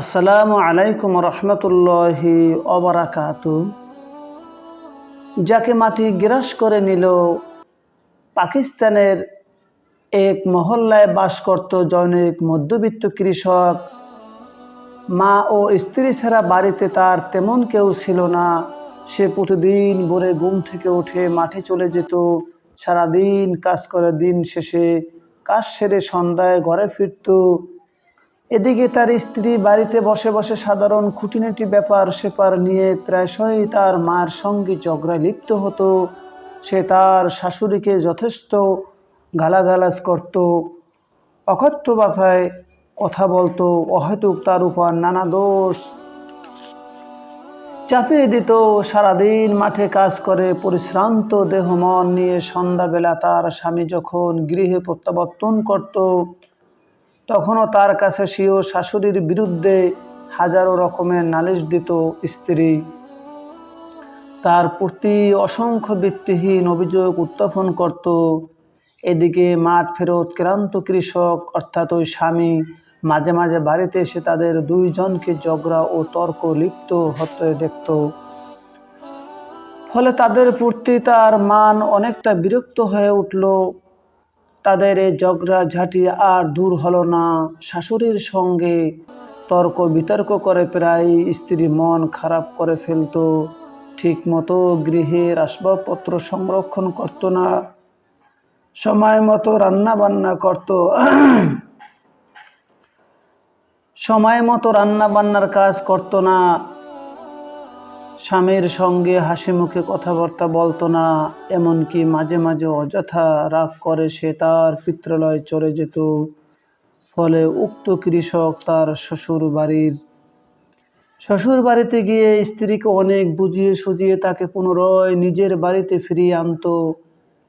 আসসালামু আলাইকুম রহমতুল্লাহি অবরাকাত যাকে মাটি গ্রাস করে নিল, পাকিস্তানের এক মহল্লায় বাস করত জনৈক মধ্যবিত্ত কৃষক। মা ও স্ত্রী ছাড়া বাড়িতে তার তেমন কেউ ছিল না। সে প্রতিদিন ভোরে ঘুম থেকে উঠে মাঠে চলে যেত। সারাদিন কাজ করে দিন শেষে, কাজ সেরে সন্ধ্যায় ঘরে ফিরত। এদিকে তার স্ত্রী বাড়িতে বসে বসে সাধারণ খুঁটিনাটি ব্যাপার সেপার নিয়ে প্রায়শই তার মার সঙ্গে ঝগড়ায় লিপ্ত হতো। সে তার শাশুড়িকে যথেষ্ট গালাগালাজ করত, অকথ্য ভাষায় কথা বলতো, অহেতুক তার উপর নানা দোষ চাপিয়ে দিত। সারাদিন মাঠে কাজ করে পরিশ্রান্ত দেহ মন নিয়ে সন্ধ্যাবেলা তার স্বামী যখন গৃহে প্রত্যাবর্তন করত তখনও তার কাছে সেও শাশুড়ির বিরুদ্ধে হাজারো রকমের নালিশ দিত স্ত্রী। তার প্রতি অসংখ্য ভিত্তিহীন অভিযোগ উত্থাপন করত। এদিকে মাঠ ফেরত ক্রান্ত কৃষক, অর্থাৎ ওই স্বামী, মাঝে মাঝে বাড়িতে এসে তাদের দুইজনকে ঝগড়া ও তর্ক লিপ্ত হতে দেখত। ফলে তাদের প্রতি তার মান অনেকটা বিরক্ত হয়ে উঠল। তাদের এই ঝগড়া ঝাঁটি আর দূর হলো না। শাশুড়ির সঙ্গে তর্ক বিতর্ক করে প্রায় স্ত্রী মন খারাপ করে ফেলত। ঠিক মতো গৃহের আসবাবপত্র সংরক্ষণ করত না। সময় মতো রান্না বান্না করত। সময় মতো রান্না বান্নার কাজ করত না। স্বামীর সঙ্গে হাসি মুখে কথাবার্তা বলতো না, এমনকি মাঝে মাঝে অযথা রাগ করে সে তার পিত্রালয়ে চলে যেত। ফলে উক্ত কৃষক তার শ্বশুর বাড়ির শ্বশুর বাড়িতে গিয়ে স্ত্রীকে অনেক বুঝিয়ে সুজিয়ে তাকে পুনরায় নিজের বাড়িতে ফিরিয়ে আনতো।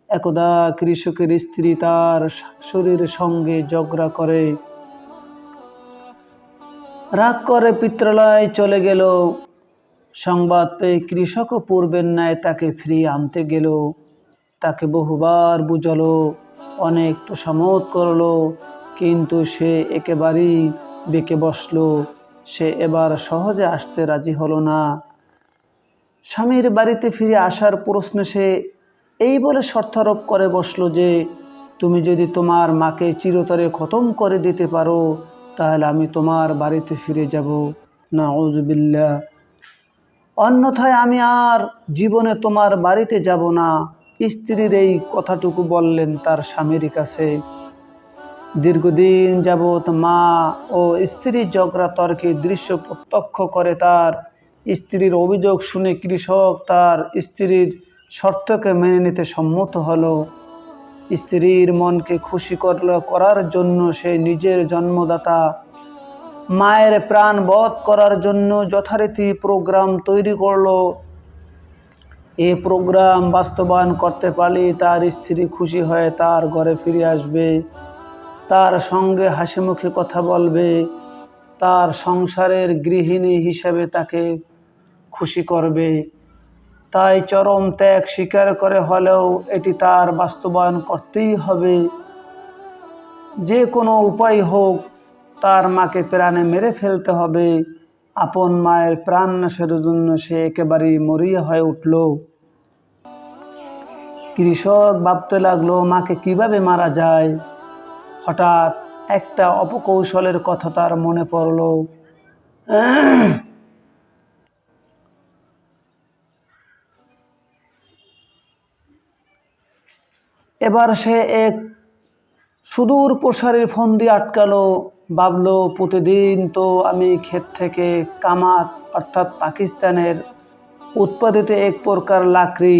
একদা কৃষকের স্ত্রী তার শাশুড়ির সঙ্গে ঝগড়া করে। রাগ করে পিত্রালয় চলে গেল। সংবাদ পেয়ে কৃষকও পূর্বের ন্যায় তাকে ফিরিয়ে আনতে গেল। তাকে বহুবার বুঝালো, অনেক তোষামত করল, কিন্তু সে একেবারেই বেঁকে বসল। সে এবার সহজে আসতে রাজি হলো না। স্বামীর বাড়িতে ফিরে আসার প্রশ্নে সে এই বলে শর্তারোপ করে বসল যে, তুমি যদি তোমার মাকে চিরতরে খতম করে দিতে পারো, তাহলে আমি তোমার বাড়িতে ফিরে যাব। না ওজবিল্লা অন্যথায় আমি আর জীবনে তোমার বাড়িতে যাব না। স্ত্রীর এই কথাটুকু বললেন তার স্বামীর কাছে। দীর্ঘদিন যাবৎ মা ও স্ত্রীর ঝগড়া তর্কের দৃশ্য প্রত্যক্ষ করে তার স্ত্রীর অভিযোগ শুনে কৃষক তার স্ত্রীর শর্তকে মেনে নিতে সম্মত হলো। স্ত্রীর মনকে খুশি করল, করার জন্য সে নিজের জন্মদাতা মায়ের প্রাণ বধ করার জন্য যথারীতি প্রোগ্রাম তৈরি করল। এই প্রোগ্রাম বাস্তবায়ন করতে পারলে তার স্ত্রী খুশি হয়ে তার ঘরে ফিরে আসবে। তার সঙ্গে হাসি মুখে কথা বলবে। তার সংসারের গৃহিণী হিসেবে তাকে খুশি করবে। তাই চরম ত্যাগ স্বীকার করে হলেও এটি তার বাস্তবায়ন করতেই হবে। যে কোনো উপায় হোক তার মাকে প্রাণে মেরে ফেলতে হবে। আপন মায়ের প্রাণ নাশের জন্য সে একেবারেই মরিয়া হয়ে উঠল। কৃষক ভাবতে লাগল, মাকে কীভাবে মারা যায়? হঠাৎ একটা অপকৌশলের কথা তার মনে পড়ল। এবার সে এক সুদূর প্রসারের ফন্দি আটকালো, ভাবলো, প্রতিদিন তো আমি ক্ষেত থেকে কামাত, অর্থাৎ পাকিস্তানের উৎপাদিত এক প্রকার লাকড়ি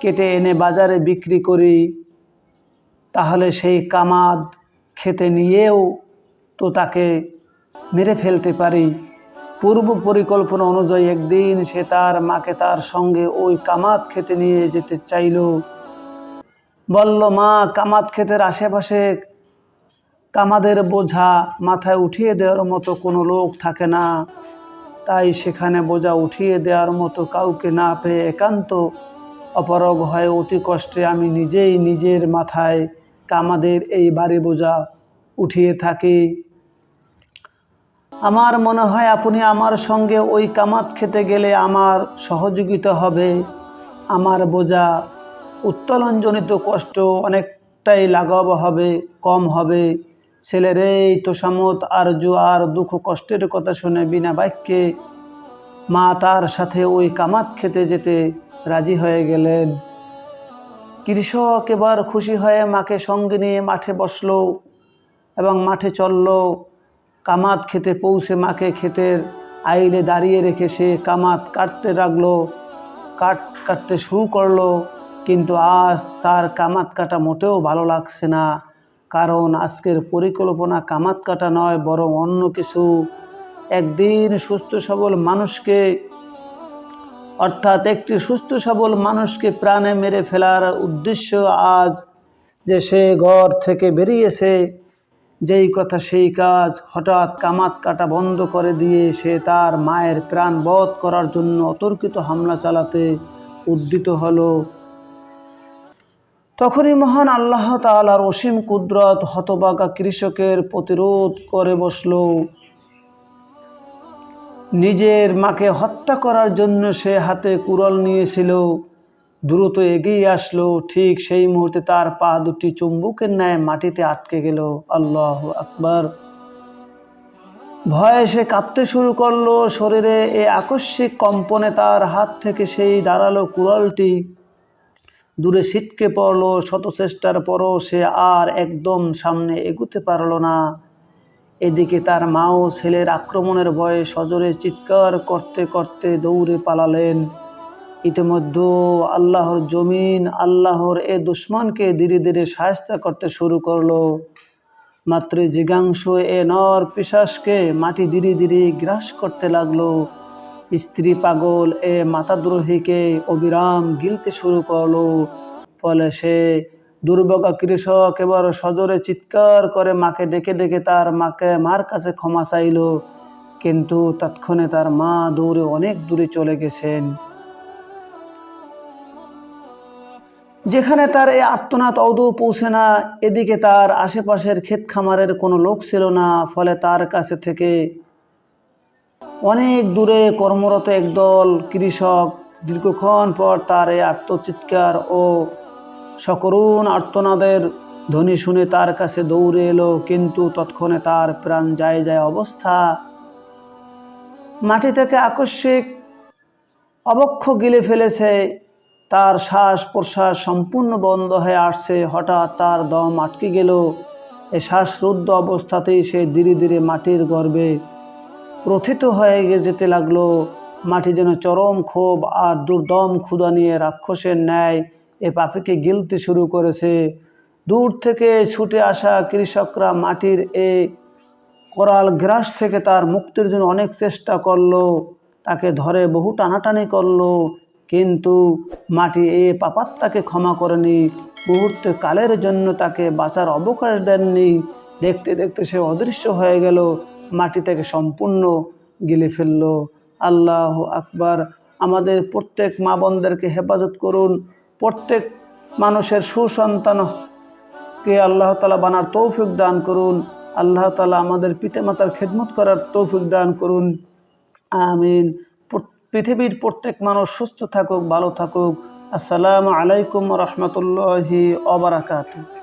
কেটে এনে বাজারে বিক্রি করি। তাহলে সেই কামাদ খেতে নিয়েও তো তাকে মেরে ফেলতে পারি। পূর্ব পরিকল্পনা অনুযায়ী একদিন সে তার মাকে তার সঙ্গে ওই কামাত খেতে নিয়ে যেতে চাইল। বলল, মা, কামাত ক্ষেতের আশেপাশে কামাদের বোঝা মাথায় উঠিয়ে দেওয়ার মতো কোনো লোক থাকে না। তাই সেখানে বোঝা উঠিয়ে দেওয়ার মতো কাউকে না পেয়ে একান্ত অপারগ হয়ে অতি কষ্টে আমি নিজেই নিজের মাথায় কামাদের এই বাড়ি বোঝা উঠিয়ে থাকি। আমার মনে হয় আপনি আমার সঙ্গে ওই কামাত খেতে গেলে আমার সহযোগিতা হবে। আমার বোঝা উত্তোলনজনিত কষ্ট অনেকটাই লাঘব হবে, কম হবে। ছেলের, এই তোষামত আরজ আর দুঃখ কষ্টের কথা শুনে বিনা বাক্যে মা তার সাথে ওই কামাত খেতে যেতে রাজি হয়ে গেলেন। কৃষক এবার খুশি হয়ে মাকে সঙ্গে নিয়ে মাঠে বসল এবং মাঠে চলল। কামাত খেতে পৌঁছে মাকে ক্ষেতের আইলে দাঁড়িয়ে রেখে সে কামাত কাটতে লাগল, কাট কাটতে শুরু করল। কিন্তু আজ তার কামাত কাটা মোটেও ভালো লাগছে না। কারণ আজকের পরিকল্পনা কামাত কাটা নয়, বরং অন্য কিছু। একদিন সুস্থ সবল মানুষকে, অর্থাৎ একটি সুস্থ সবল মানুষকে প্রাণে মেরে ফেলার উদ্দেশ্য আজ যে সে ঘর থেকে বেরিয়েছে, যেই কথা সেই কাজ হঠাৎ কামাত কাটা বন্ধ করে দিয়ে সে তার মায়ের প্রাণ বধ করার জন্য অতর্কিত হামলা চালাতে উদ্যত হলো। তখনই মহান আল্লাহ তালার অসীম কুদরত হতবাগা কৃষকের প্রতিরোধ করে বসল। নিজের মাকে হত্যা করার জন্য সে হাতে কুড়াল নিয়েছিল। দ্রুত এগিয়ে আসলো, ঠিক সেই মুহূর্তে তার পা দুটি চুম্বুকের ন্যায় মাটিতে আটকে গেল। আল্লাহ আকবার। ভয়ে সে কাঁপতে শুরু করল, শরীরে এ আকস্মিক কম্পনে তার হাত থেকে সেই দাঁড়াল কুড়ালটি। দূরে ছিটকে পড়ল শত চেষ্টার পরও সে আর একদম সামনে এগুতে পারল না। এদিকে তার মাও ছেলের আক্রমণের ভয়ে সজোরে চিৎকার করতে করতে দৌড়ে পালালেন। ইতিমধ্যে আল্লাহর জমিন, আল্লাহর এ দুশ্মনকে ধীরে ধীরে সাহায্য করতে শুরু করল। মাত্র জিগাংশ এ নর পিসাসকে মাটি ধীরে ধীরে গ্রাস করতে লাগল। স্ত্রী পাগল এ মাতাদ্রোহীকে অবিরাম গিলতে শুরু করল। ফলে সে দুর্বগা কৃষক এবার সজোরে চিৎকার করে মাকে ডেকে ডেকে তার মাকে, মার কাছে ক্ষমা চাইল। কিন্তু তৎক্ষণে তার মা দৌড়ে অনেক দূরে চলে গেছেন। যেখানে তার এই আত্মনাথ অদৌ পৌঁছে না, এদিকে তার আশেপাশের ক্ষেত খামারের কোনো লোক ছিল না। ফলে তার কাছে থেকে অনেক দূরে কর্মরত একদল কৃষক দীর্ঘক্ষণ পর তার এই আত্মচিৎকার ও সকরুণ আর্তনাদের ধ্বনি শুনে তার কাছে দৌড়ে এলো, কিন্তু তৎক্ষণে তার প্রাণ যায় যায় অবস্থা। মাটি থেকে আকস্মিক অবক্ষ গিলে ফেলেছে, তার শ্বাস প্রশ্বাস সম্পূর্ণ বন্ধ হয়ে আসছে, হঠাৎ তার দম আটকে গেল। এ শ্বাসরুদ্ধ অবস্থাতেই সে ধীরে ধীরে মাটির গর্ভে প্রথিত হয়ে যেতে লাগল। মাটি যেন চরম ক্ষোভ আর দুর্দম ক্ষুদা নিয়ে রাক্ষসের ন্যায় এ পাপিকে গিলতে শুরু করেছে। দূর থেকে ছুটে আসা কৃষকরা মাটির এ করাল গ্রাস থেকে তার মুক্তির জন্য অনেক চেষ্টা করল। তাকে ধরে বহু টানাটানি করল, কিন্তু মাটি এ পাপাত্তাকে ক্ষমা করেনি। মুহূর্তে কালের জন্য তাকে বাঁচার অবকাশ দেননি। দেখতে দেখতে সে অদৃশ্য হয়ে গেল। মাটি থেকে সম্পূর্ণ গিলে ফেলল। আল্লাহ আকবার। আমাদের প্রত্যেক মা বোনদেরকে হেফাজত করুন। প্রত্যেক মানুষের সুসন্তানকে আল্লাহ তালা বানার তৌফিক দান করুন। আল্লাহ তালা আমাদের পিতামাতার খেদমত করার তৌফিক দান করুন। আমিন। পৃথিবীর প্রত্যেক মানুষ সুস্থ থাকুক, ভালো থাকুক। আসসালামু আলাইকুম রহমতুল্লাহি অবরাকাতু